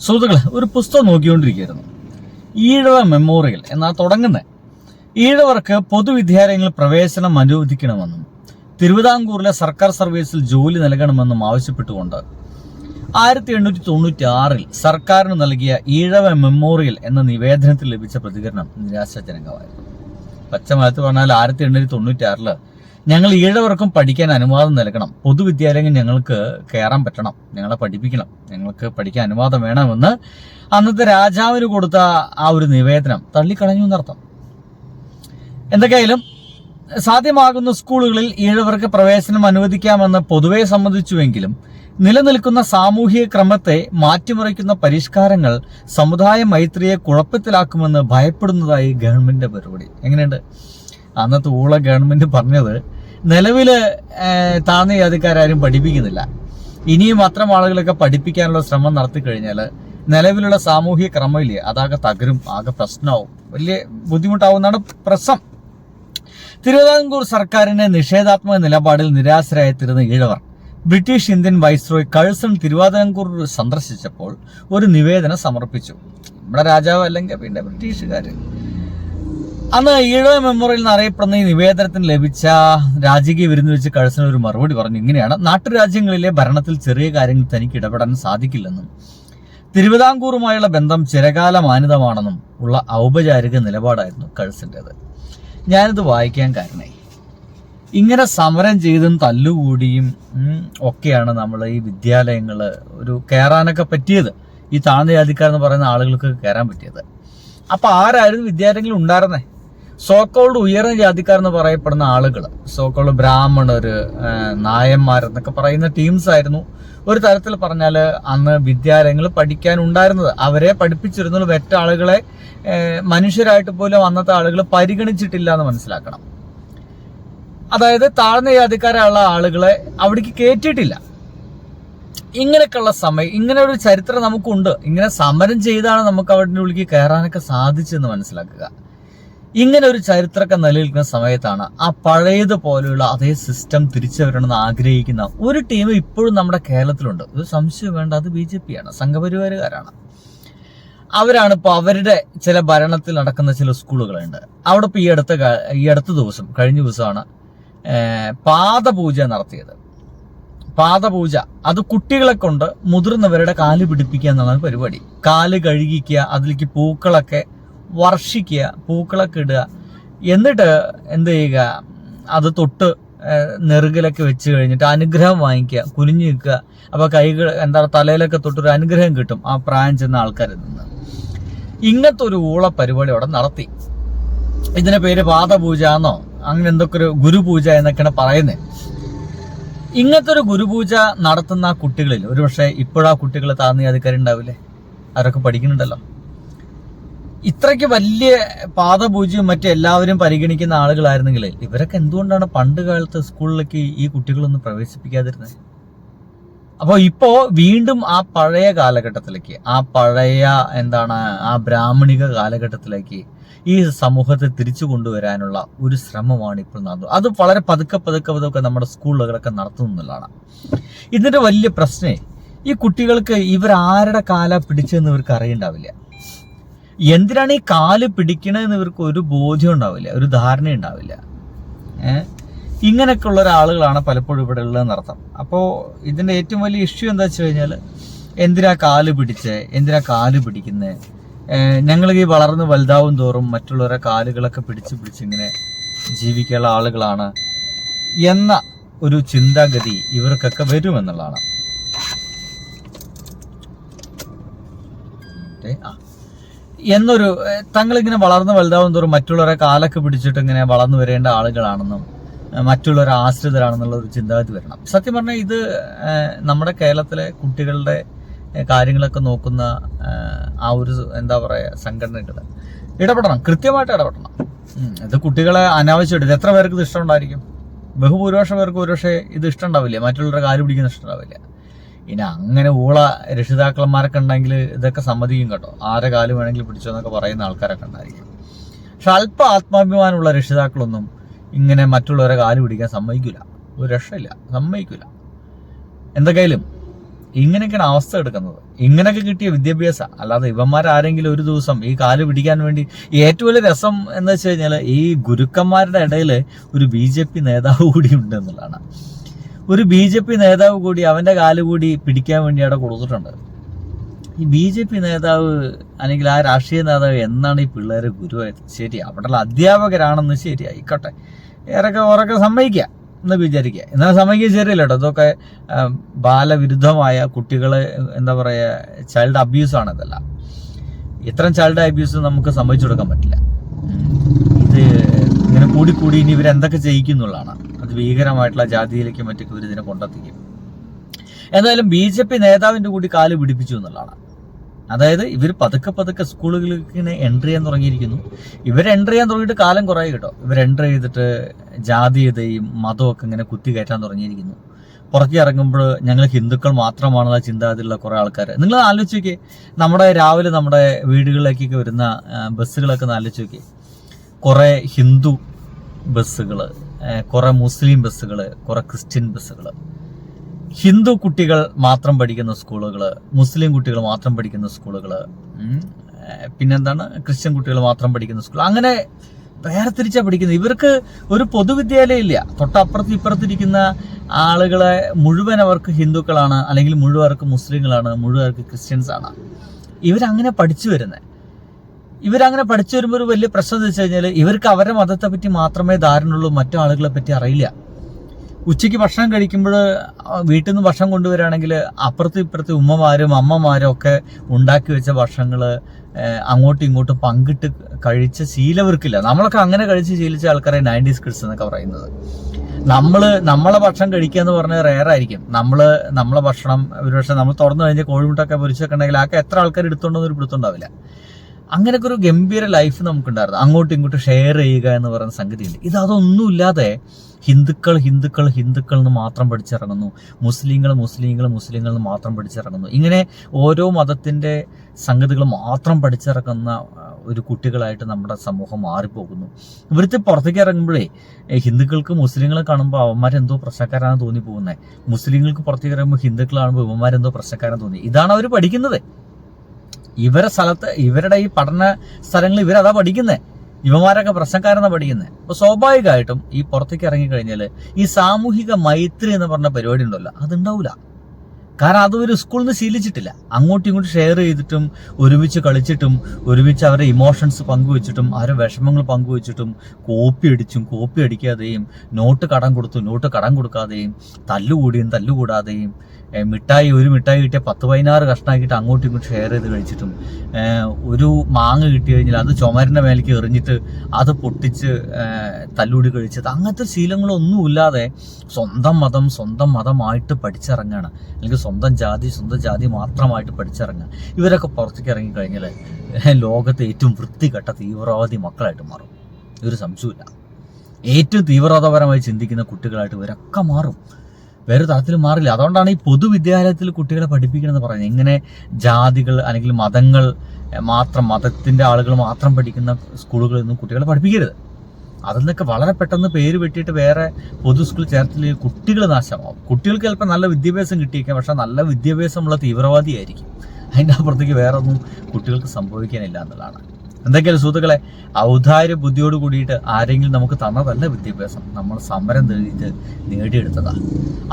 സുഹൃത്തുക്കളെ ഒരു പുസ്തകം നോക്കിക്കൊണ്ടിരിക്കുകയായിരുന്നു. ഈഴവ മെമ്മോറിയൽ എന്നാ തുടങ്ങുന്നത് ഈഴവർക്ക് പൊതുവിദ്യാലയങ്ങളിൽ പ്രവേശനം അനുവദിക്കണമെന്നും തിരുവിതാംകൂറിലെ സർക്കാർ സർവീസിൽ ജോലി നൽകണമെന്നും ആവശ്യപ്പെട്ടുകൊണ്ട് ആയിരത്തി എണ്ണൂറ്റി തൊണ്ണൂറ്റി ആറിൽ സർക്കാരിന് നൽകിയ ഈഴവ മെമ്മോറിയൽ എന്ന നിവേദനത്തിൽ ലഭിച്ച പ്രതികരണം നിരാശാജനകമായിരുന്നു. പച്ചമലത്ത് പറഞ്ഞാൽ ആയിരത്തി എണ്ണൂറ്റി തൊണ്ണൂറ്റി ആറിൽ ഞങ്ങൾ ഈഴവർക്കും പഠിക്കാൻ അനുവാദം നൽകണം. പൊതുവിദ്യാലയങ്ങൾ ഞങ്ങൾക്ക് കയറാൻ പറ്റണം. ഞങ്ങളെ പഠിപ്പിക്കണം. ഞങ്ങൾക്ക് പഠിക്കാൻ അനുവാദം വേണമെന്ന് അന്നത്തെ രാജാവിന് കൊടുത്ത ആ ഒരു നിവേദനം. തള്ളിക്കളഞ്ഞു എന്നർത്ഥം. എന്തൊക്കെയായാലും സാധ്യമാകുന്ന സ്കൂളുകളിൽ ഈഴവർക്ക് പ്രവേശനം അനുവദിക്കാമെന്ന് പൊതുവെ സമ്മതിച്ചുവെങ്കിലും നിലനിൽക്കുന്ന സാമൂഹിക ക്രമത്തെ മാറ്റിമറിക്കുന്ന പരിഷ്കാരങ്ങൾ സമുദായ മൈത്രിയെ കുഴപ്പത്തിലാക്കുമെന്ന് ഭയപ്പെടുന്നതായി ഗവൺമെന്റിന്റെ പരിപാടി എങ്ങനെയുണ്ട്? അന്നത്തെ ഊള ഗവൺമെന്റ് പറഞ്ഞത് നിലവിൽ ഏഹ്, താഴ്ന്ന ജാതിക്കാരും പഠിപ്പിക്കുന്നില്ല. ഇനിയും അത്തരം ആളുകളൊക്കെ പഠിപ്പിക്കാനുള്ള ശ്രമം നടത്തി കഴിഞ്ഞാൽ നിലവിലുള്ള സാമൂഹിക ക്രമമില്ലേ അതാകെ തകരും ആകെ പ്രശ്നമാവും. വലിയ ബുദ്ധിമുട്ടാവുന്നതാണ് പ്രശ്നം. തിരുവിതാംകൂർ സർക്കാരിന്റെ നിഷേധാത്മക നിലപാടിൽ നിരാശരായെത്തിരുന്ന Ezhavar British Indian viceroy Curzon Thiruvithamkoor സന്ദർശിച്ചപ്പോൾ ഒരു നിവേദനം സമർപ്പിച്ചു. നമ്മുടെ രാജാവ് അല്ലെങ്കിൽ പിന്നെ ബ്രിട്ടീഷുകാർ അന്ന് ഈഴോ മെമ്മോറിയൽ എന്നറിയപ്പെടുന്ന ഈ നിവേദനത്തിന് ലഭിച്ച രാജകീയ വിരുന്ന് വെച്ച് കഴ്സൺ ഒരു മറുപടി പറഞ്ഞു. ഇങ്ങനെയാണ് നാട്ടുരാജ്യങ്ങളിലെ ഭരണത്തിൽ ചെറിയ കാര്യങ്ങൾ തനിക്ക് ഇടപെടാൻ സാധിക്കില്ലെന്നും തിരുവിതാംകൂറുമായുള്ള ബന്ധം ചിരകാല മാനിതമാണെന്നും ഉള്ള ഔപചാരിക നിലപാടായിരുന്നു കഴ്സിന്റെത് ഞാനിത് വായിക്കാൻ കാരണമായി. ഇങ്ങനെ സമരം ചെയ്തും തല്ലുകൂടിയും ഒക്കെയാണ് നമ്മൾ ഈ വിദ്യാലയങ്ങൾ ഒരു കയറാനൊക്കെ പറ്റിയത്. ഈ താഴ്ന്ന ജാതിക്കാരെന്ന് പറയുന്ന ആളുകൾക്ക് കയറാൻ പറ്റിയത്. അപ്പോൾ ആരായിരുന്നു വിദ്യാലയങ്ങളിൽ ഉണ്ടായിരുന്നേ? സോക്കോൾഡ് ഉയർന്ന ജാതിക്കാർ എന്ന് പറയപ്പെടുന്ന ആളുകൾ സോക്കോൾഡ് ബ്രാഹ്മണര് നായന്മാർ എന്നൊക്കെ പറയുന്ന ടീംസ് ആയിരുന്നു. ഒരു തരത്തിൽ പറഞ്ഞാൽ അന്ന് വിദ്യാലയങ്ങൾ പഠിക്കാൻ ഉണ്ടായിരുന്നത് അവരെ പഠിപ്പിച്ചിരുന്നത് വെറ്റ ആളുകളെ മനുഷ്യരായിട്ട് പോലും അന്നത്തെ ആളുകൾ പരിഗണിച്ചിട്ടില്ല എന്ന് മനസ്സിലാക്കണം. അതായത് താഴ്ന്ന ജാതിക്കാരുള്ള ആളുകളെ അവിടേക്ക് കയറ്റിയിട്ടില്ല ഇങ്ങനെയൊക്കെയുള്ള സമയം ഇങ്ങനെ ഒരു ചരിത്രം നമുക്കുണ്ട്. ഇങ്ങനെ സമരം ചെയ്താണ് നമുക്ക് അവിടെ ഉള്ളിലേക്ക് കയറാനൊക്കെ സാധിച്ചെന്ന് മനസ്സിലാക്കുക. ഇങ്ങനെ ഒരു ചരിത്രമൊക്കെ നിലനിൽക്കുന്ന സമയത്താണ് ആ പഴയതുപോലെയുള്ള അതേ സിസ്റ്റം തിരിച്ചു വരണമെന്ന് ആഗ്രഹിക്കുന്ന ഒരു ടീം ഇപ്പോഴും നമ്മുടെ കേരളത്തിലുണ്ട്. ഒരു സംശയം വേണ്ട അത് ബി ജെ പി ആണ് സംഘപരിവാരുകാരാണ്. അവരാണ് ഇപ്പോൾ അവരുടെ ചില ഭരണത്തിൽ നടക്കുന്ന ചില സ്കൂളുകളുണ്ട്. അവിടെ ഇപ്പോൾ ഈ അടുത്ത ഈ അടുത്ത ദിവസം കഴിഞ്ഞ ദിവസമാണ് പാദപൂജ നടത്തിയത്. പാദപൂജ അത് കുട്ടികളെ കൊണ്ട് മുതിർന്നവരുടെ കാൽ പിടിപ്പിക്കുക എന്നുള്ളതാണ് പരിപാടി. കാൽ കഴുകിക്കുക അതിലേക്ക് പൂക്കളൊക്കെ വർഷിക്കുക പൂക്കളൊക്കെ ഇടുക. എന്നിട്ട് എന്ത് ചെയ്യുക? അത് തൊട്ട് നെറുകിലൊക്കെ വെച്ച് കഴിഞ്ഞിട്ട് അനുഗ്രഹം വാങ്ങിക്കുക കുനിഞ്ഞു നിൽക്കുക. അപ്പോൾ കൈകൾ എന്താ തലയിലൊക്കെ തൊട്ടൊരു അനുഗ്രഹം കിട്ടും ആ പ്രായം ചെന്ന ആൾക്കാരിൽ നിന്ന്. ഇങ്ങനത്തെ ഒരു ഊള പരിപാടി അവിടെ നടത്തി. ഇതിന്റെ പേര് പാദപൂജ എന്നോ അങ്ങനെ എന്തൊക്കെ ഒരു ഗുരുപൂജ എന്നൊക്കെയാണ് പറയുന്നത്. ഇങ്ങനത്തെ ഒരു ഗുരുപൂജ നടത്തുന്ന കുട്ടികളിൽ ഒരുപക്ഷെ ഇപ്പോഴാ കുട്ടികൾ താഴ്ന്ന ഉണ്ടാവില്ലേ? അവരൊക്കെ പഠിക്കുന്നുണ്ടല്ലോ. ഇത്രയ്ക്ക് വലിയ പാദപൂജ്യം മറ്റു എല്ലാവരും പരിഗണിക്കുന്ന ആളുകളായിരുന്നെങ്കിൽ ഇവരൊക്കെ എന്തുകൊണ്ടാണ് പണ്ട് കാലത്ത് സ്കൂളിലേക്ക് ഈ കുട്ടികളൊന്നും പ്രവേശിപ്പിക്കാതിരുന്നത് അപ്പോൾ ഇപ്പോ വീണ്ടും ആ പഴയ കാലഘട്ടത്തിലേക്ക് ആ പഴയ എന്താണ് ആ ബ്രാഹ്മണിക കാലഘട്ടത്തിലേക്ക് ഈ സമൂഹത്തെ തിരിച്ചു കൊണ്ടുവരാനുള്ള ഒരു ശ്രമമാണ് ഇപ്പോൾ നടന്നത്. അത് വളരെ പതുക്കെ പതുക്കെ പതുക്കെ നമ്മുടെ സ്കൂളുകളൊക്കെ നടത്തുന്നതാണ് ഇതിന്റെ വലിയ പ്രശ്നേ ഈ കുട്ടികൾക്ക് ഇവരാരുടെ കാല പിടിച്ചെന്ന് ഇവർക്ക് അറിയണ്ടാവില്ല. എന്തിനാണ് ഈ കാൽ പിടിക്കണതെന്ന് ഇവർക്ക് ഒരു ബോധ്യം ഉണ്ടാവില്ല ഒരു ധാരണ ഉണ്ടാവില്ല. ഇങ്ങനെയൊക്കെ ഉള്ള ഒരാളുകളാണ് പലപ്പോഴും ഇവിടെ ഉള്ളതെന്നർത്ഥം അപ്പോൾ ഇതിന്റെ ഏറ്റവും വലിയ ഇഷ്യൂ എന്താ വെച്ച് കഴിഞ്ഞാൽ എന്തിനാ കാൽ പിടിച്ചേ? എന്തിനാ കാൽ പിടിക്കുന്നത് ഞങ്ങൾ ഈ വളർന്ന് വലുതാവും തോറും മറ്റുള്ളവരെ കാലുകളൊക്കെ പിടിച്ച് പിടിച്ചിങ്ങനെ ജീവിക്കാനുള്ള ആളുകളാണ് എന്ന ഒരു ചിന്താഗതി ഇവർക്കൊക്കെ വരുമെന്നുള്ളതാണ്. ആ. എന്നൊരു തങ്ങൾ ഇങ്ങനെ വളർന്ന് വലുതാവും തോറും മറ്റുള്ളവരെ കാലൊക്കെ പിടിച്ചിട്ട് ഇങ്ങനെ വളർന്നു വരേണ്ട ആളുകളാണെന്നും മറ്റുള്ളവരെ ആശ്രിതരാണെന്നുള്ള ഒരു ചിന്താഗതി വരണം. സത്യം പറഞ്ഞാൽ ഇത് നമ്മുടെ കേരളത്തിലെ കുട്ടികളുടെ കാര്യങ്ങളൊക്കെ നോക്കുന്ന ആ ഒരു എന്താ പറയുക സംഘടനകൾ ഇടപെടണം കൃത്യമായിട്ട് ഇടപെടണം. ഇത് കുട്ടികളെ അനാവശ്യമായിട്ട് ഇത് എത്ര പേർക്ക് ഇത് ഇഷ്ടമുണ്ടായിരിക്കും? ബഹുഭൂരിപക്ഷം പേർക്ക് ഒരുപക്ഷെ ഇത് ഇഷ്ടമുണ്ടാവില്ല. മറ്റുള്ളവരുടെ കാൽ പിടിക്കുന്ന ഇഷ്ടമുണ്ടാവില്ല. ഇനി അങ്ങനെ ഊള രക്ഷിതാക്കളന്മാരൊക്കെ ഉണ്ടെങ്കിൽ ഇതൊക്കെ സമ്മതിക്കും കേട്ടോ. ആരെ കാലം വേണമെങ്കിൽ പിടിച്ചോ എന്നൊക്കെ പറയുന്ന ആൾക്കാരൊക്കെ ഉണ്ടായിരിക്കും. പക്ഷെ അല്പ ആത്മാഭിമാനമുള്ള രക്ഷിതാക്കളൊന്നും ഇങ്ങനെ മറ്റുള്ളവരെ കാൽ പിടിക്കാൻ സമ്മതിക്കില്ല ഒരു രക്ഷയില്ല. സമ്മതിക്കില്ല എന്തൊക്കെയായാലും ഇങ്ങനെയൊക്കെയാണ് അവസ്ഥ എടുക്കുന്നത്. ഇങ്ങനെയൊക്കെ കിട്ടിയ വിദ്യാഭ്യാസം. അല്ലാതെ ഇവന്മാരാരെങ്കിലും ഒരു ദിവസം ഈ കാൽ പിടിക്കാൻ വേണ്ടി ഏറ്റവും വലിയ രസം എന്ന് വെച്ച് കഴിഞ്ഞാൽ ഈ ഗുരുക്കന്മാരുടെ ഇടയിൽ ഒരു ബി ജെ പി നേതാവ് കൂടി ഉണ്ട് എന്നുള്ളതാണ് ഒരു ബി ജെ പി നേതാവ് കൂടി അവന്റെ കാൽ കൂടി പിടിക്കാൻ വേണ്ടി അവിടെ കൊടുത്തിട്ടുണ്ട്. ഈ ബി ജെ പി നേതാവ് അല്ലെങ്കിൽ ആ രാഷ്ട്രീയ നേതാവ് എന്നാണ് ഈ പിള്ളേരെ ഗുരുവായത് ശരി അവിടെയുള്ള അധ്യാപകരാണെന്ന് ശരി ആയിക്കോട്ടെ. ഏറൊക്കെ ഉറക്കെ സമ്മതിക്കുക എന്ന് വിചാരിക്കുക. എന്നാൽ സമ്മതിക്കുക ശരിയല്ല കേട്ടോ. ഇതൊക്കെ ബാലവിരുദ്ധമായ കുട്ടികളെ എന്താ പറയുക ചൈൽഡ് അബ്യൂസ് ആണ് ഇതെല്ലാം. ഇത്തരം ചൈൽഡ് അബ്യൂസ് നമുക്ക് സമ്മതിച്ചു കൊടുക്കാൻ പറ്റില്ല. ഇത് ഇങ്ങനെ കൂടി കൂടി ഇനി ഇവരെന്തൊക്കെ ചെയ്യിക്കുന്നുള്ളതാണ് അത് ഭീകരമായിട്ടുള്ള ജാതിയിലേക്ക് മറ്റൊക്കെ ഇവർ ഇതിനെ കൊണ്ടെത്തിക്കും. എന്തായാലും ബി ജെ പി നേതാവിന്റെ കൂടി കാൽ പിടിപ്പിച്ചു എന്നുള്ളതാണ്. അതായത് ഇവർ പതുക്കെ പതുക്കെ സ്കൂളുകളിലേക്ക് എൻട്രി ചെയ്യാൻ തുടങ്ങിയിരിക്കുന്നു. ഇവർ എൻട്രി ചെയ്യാൻ തുടങ്ങിയിട്ട് കാലം കുറേ കേട്ടോ. ഇവർ എൻട്രി ചെയ്തിട്ട് ജാതീയതയും മതമൊക്കെ ഇങ്ങനെ കുത്തി കയറ്റാൻ തുടങ്ങിയിരിക്കുന്നു. പുറത്തേക്ക് ഇറങ്ങുമ്പോൾ ഞങ്ങൾ ഹിന്ദുക്കൾ മാത്രമാണെന്ന ചിന്താഗതിയിലുള്ള കുറേ ആൾക്കാർ. നിങ്ങൾ ആലോചിച്ച് നോക്കിയേ. നമ്മുടെ രാവിലെ നമ്മുടെ വീടുകളിലേക്കൊക്കെ വരുന്ന ബസ്സുകളൊക്കെ ഒന്ന് ആലോചിച്ച് നോക്കിയേ. കുറേ ഹിന്ദു ബസ്സുകൾ കുറേ മുസ്ലിം ബസ്സുകൾ കുറേ ക്രിസ്ത്യൻ ബസ്സുകൾ ഹിന്ദു കുട്ടികൾ മാത്രം പഠിക്കുന്ന സ്കൂളുകൾ മുസ്ലിം കുട്ടികൾ മാത്രം പഠിക്കുന്ന സ്കൂളുകൾ പിന്നെന്താണ് ക്രിസ്ത്യൻ കുട്ടികൾ മാത്രം പഠിക്കുന്ന സ്കൂൾ. അങ്ങനെ വേർതിരിച്ചാ പഠിക്കുന്നത്. ഇവർക്ക് ഒരു പൊതുവിദ്യാലയം ഇല്ല. തൊട്ടപ്പുറത്ത് ഇപ്പുറത്തിരിക്കുന്ന ആളുകളെ മുഴുവൻ അവർക്ക് ഹിന്ദുക്കളാണ് അല്ലെങ്കിൽ മുഴുവർക്ക് മുസ്ലിങ്ങളാണ് മുഴുവർക്ക് ക്രിസ്ത്യൻസ് ആണ് ഇവരങ്ങനെ പഠിച്ചു വരുന്നത് ഇവരങ്ങനെ പഠിച്ചു വരുമ്പോൾ ഒരു വലിയ പ്രശ്നം എന്ന് വെച്ച് കഴിഞ്ഞാൽ ഇവർക്ക് അവരുടെ മതത്തെ പറ്റി മാത്രമേ ധാരണയുള്ളൂ മറ്റു ആളുകളെ പറ്റി അറിയില്ല. ഉച്ചയ്ക്ക് ഭക്ഷണം കഴിക്കുമ്പോൾ വീട്ടിൽ നിന്ന് ഭക്ഷണം കൊണ്ടുവരികയാണെങ്കിൽ അപ്പുറത്തും ഇപ്പുറത്തും ഉമ്മമാരും അമ്മമാരും ഒക്കെ ഉണ്ടാക്കി വെച്ച ഭക്ഷണങ്ങൾ അങ്ങോട്ടും ഇങ്ങോട്ടും പങ്കിട്ട് കഴിച്ച ശീലവർക്കില്ല നമ്മളൊക്കെ അങ്ങനെ കഴിച്ച് ശീലിച്ച ആൾക്കാരെ നയന്റീസ് കിഡ്സ് എന്നൊക്കെ പറയുന്നത്. നമ്മൾ നമ്മളെ ഭക്ഷണം കഴിക്കുക എന്ന് പറഞ്ഞാൽ റെയർ ആയിരിക്കും. നമ്മൾ നമ്മളെ ഭക്ഷണം ഒരു പക്ഷേ നമ്മൾ തുറന്നു കഴിഞ്ഞ് കോഴിമുട്ടൊക്കെ പൊരിച്ചൊക്കെ ഉണ്ടെങ്കിൽ ആക്കെ എത്ര ആൾക്കാർ എടുത്തോണ്ടെന്ന് ഒരു പിടുത്തുണ്ടാവില്ല അങ്ങനെയൊക്കെ ഒരു ഗംഭീര ലൈഫ് നമുക്കുണ്ടായിരുന്നു. അങ്ങോട്ടും ഇങ്ങോട്ടും ഷെയർ ചെയ്യുക എന്ന് പറയുന്ന സംഗതിയുണ്ട്. ഇത് അതൊന്നുമില്ലാതെ ഹിന്ദുക്കൾ ഹിന്ദുക്കൾ ഹിന്ദുക്കൾ എന്ന് മാത്രം പഠിച്ചിറങ്ങുന്നു. മുസ്ലിങ്ങൾ മുസ്ലിങ്ങൾ മുസ്ലിങ്ങൾ എന്ന് മാത്രം പഠിച്ചിറങ്ങുന്നു. ഇങ്ങനെ ഓരോ മതത്തിന്റെ സംഗതികൾ മാത്രം പഠിച്ചിറങ്ങുന്ന ഒരു കുട്ടികളായിട്ട് നമ്മുടെ സമൂഹം മാറിപ്പോകുന്നു. ഇവർക്ക് പുറത്തേക്ക് ഇറങ്ങുമ്പോഴേ ഹിന്ദുക്കൾക്ക് മുസ്ലിങ്ങളെ കാണുമ്പോൾ അവന്മാരെന്തോ പ്രശ്നക്കാരാണ് തോന്നി പോകുന്നത് മുസ്ലിങ്ങൾക്ക് പുറത്തേക്ക് ഇറങ്ങുമ്പോൾ ഹിന്ദുക്കൾ കാണുമ്പോൾ ഇവന്മാരെന്തോ പ്രശ്നക്കാരാണ് തോന്നി ഇതാണ് അവർ പഠിക്കുന്നത്. ഇവരെ സ്ഥലത്ത് ഇവരുടെ ഈ പഠന സ്ഥലങ്ങളിൽ ഇവരതാ പഠിക്കുന്നത് യുവമാരൊക്കെ പ്രശ്നക്കാരെന്നാ പഠിക്കുന്നത് അപ്പൊ സ്വാഭാവികമായിട്ടും ഈ പുറത്തേക്ക് ഇറങ്ങി കഴിഞ്ഞാൽ ഈ സാമൂഹിക മൈത്രി എന്ന് പറഞ്ഞ പരിപാടി ഉണ്ടല്ലോ അതുണ്ടാവില്ല കാരണം അത് ഒരു സ്കൂളിൽ നിന്ന് ശീലിച്ചിട്ടില്ല. അങ്ങോട്ടും ഇങ്ങോട്ടും ഷെയർ ചെയ്തിട്ടും ഒരുമിച്ച് കളിച്ചിട്ടും ഒരുമിച്ച് അവരുടെ ഇമോഷൻസ് പങ്കുവെച്ചിട്ടും അവരുടെ വിഷമങ്ങൾ പങ്കുവെച്ചിട്ടും കോപ്പി അടിച്ചും കോപ്പി അടിക്കാതെയും നോട്ട് കടം കൊടുത്തു നോട്ട് കടം കൊടുക്കാതെയും തല്ലുകൂടിയും തല്ലുകൂടാതെയും മിഠായി ഒരു മിഠായി കിട്ടിയ പത്ത് പതിനാറ് കഷ്ണമാക്കിയിട്ട് അങ്ങോട്ടും ഇങ്ങോട്ടും ഷെയർ ചെയ്ത് കഴിച്ചിട്ടും ഒരു മാങ്ങ കിട്ടി കഴിഞ്ഞാൽ അത് ചുമരിന്റെ മേലേക്ക് എറിഞ്ഞിട്ട് അത് പൊട്ടിച്ച് തല്ലൂടി കഴിച്ചത്. അങ്ങനത്തെ ശീലങ്ങളൊന്നുമില്ലാതെ സ്വന്തം മതം സ്വന്തം മതമായിട്ട് പഠിച്ചിറങ്ങുകയാണ് അല്ലെങ്കിൽ സ്വന്തം ജാതി സ്വന്തം ജാതി മാത്രമായിട്ട് പഠിച്ചിറങ്ങുക ഇവരൊക്കെ പുറത്തേക്ക് ഇറങ്ങിക്കഴിഞ്ഞാൽ ലോകത്തെ ഏറ്റവും വൃത്തികെട്ട തീവ്രവാദി മക്കളായിട്ട് മാറും. ഒരു സംശയമില്ല ഏറ്റവും തീവ്രവാദപരമായി ചിന്തിക്കുന്ന കുട്ടികളായിട്ട് ഇവരൊക്കെ മാറും. വേറെ തരത്തിൽ മാറില്ല. അതുകൊണ്ടാണ് ഈ പൊതുവിദ്യാലയത്തിൽ കുട്ടികളെ പഠിപ്പിക്കണമെന്ന് പറയുന്നത്. ഇങ്ങനെ ജാതികൾ അല്ലെങ്കിൽ മതങ്ങൾ മാത്രം മതത്തിന്റെ ആളുകൾ മാത്രം പഠിക്കുന്ന സ്കൂളുകളിൽ നിന്നും കുട്ടികളെ പഠിപ്പിക്കരുത്. അതിൽ നിന്നൊക്കെ വളരെ പെട്ടെന്ന് പേര് വെട്ടിയിട്ട് വേറെ പൊതു സ്കൂൾ ചേർത്തിൽ കുട്ടികൾ നാശമാവും. കുട്ടികൾക്ക് ചിലപ്പോൾ നല്ല വിദ്യാഭ്യാസം കിട്ടിയേക്കാം. പക്ഷെ നല്ല വിദ്യാഭ്യാസമുള്ള തീവ്രവാദിയായിരിക്കും. അതിന്റെ അപ്പുറത്തേക്ക് വേറെ ഒന്നും കുട്ടികൾക്ക് സംഭവിക്കാനില്ല എന്നുള്ളതാണ്. എന്തൊക്കെയാലും സുഹൃത്തുക്കളെ? ഔദാര്യ ബുദ്ധിയോട് കൂടിയിട്ട് ആരെങ്കിലും നമുക്ക് തന്നതല്ല വിദ്യാഭ്യാസം. നമ്മൾ സമരം തെളിയിച്ച് നേടിയെടുത്തതാണ്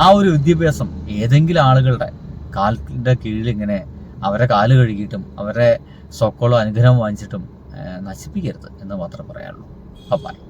ആ ഒരു വിദ്യാഭ്യാസം ഏതെങ്കിലും ആളുകളുടെ കാലിന്റെ കീഴിൽ ഇങ്ങനെ അവരെ കാൽ കഴുകിയിട്ടും അവരെ സ്വക്കോളോ അനുഗ്രഹം വാങ്ങിച്ചിട്ടും നശിപ്പിക്കരുത് എന്ന് മാത്രമേ പറയാനുള്ളൂ. ബൈ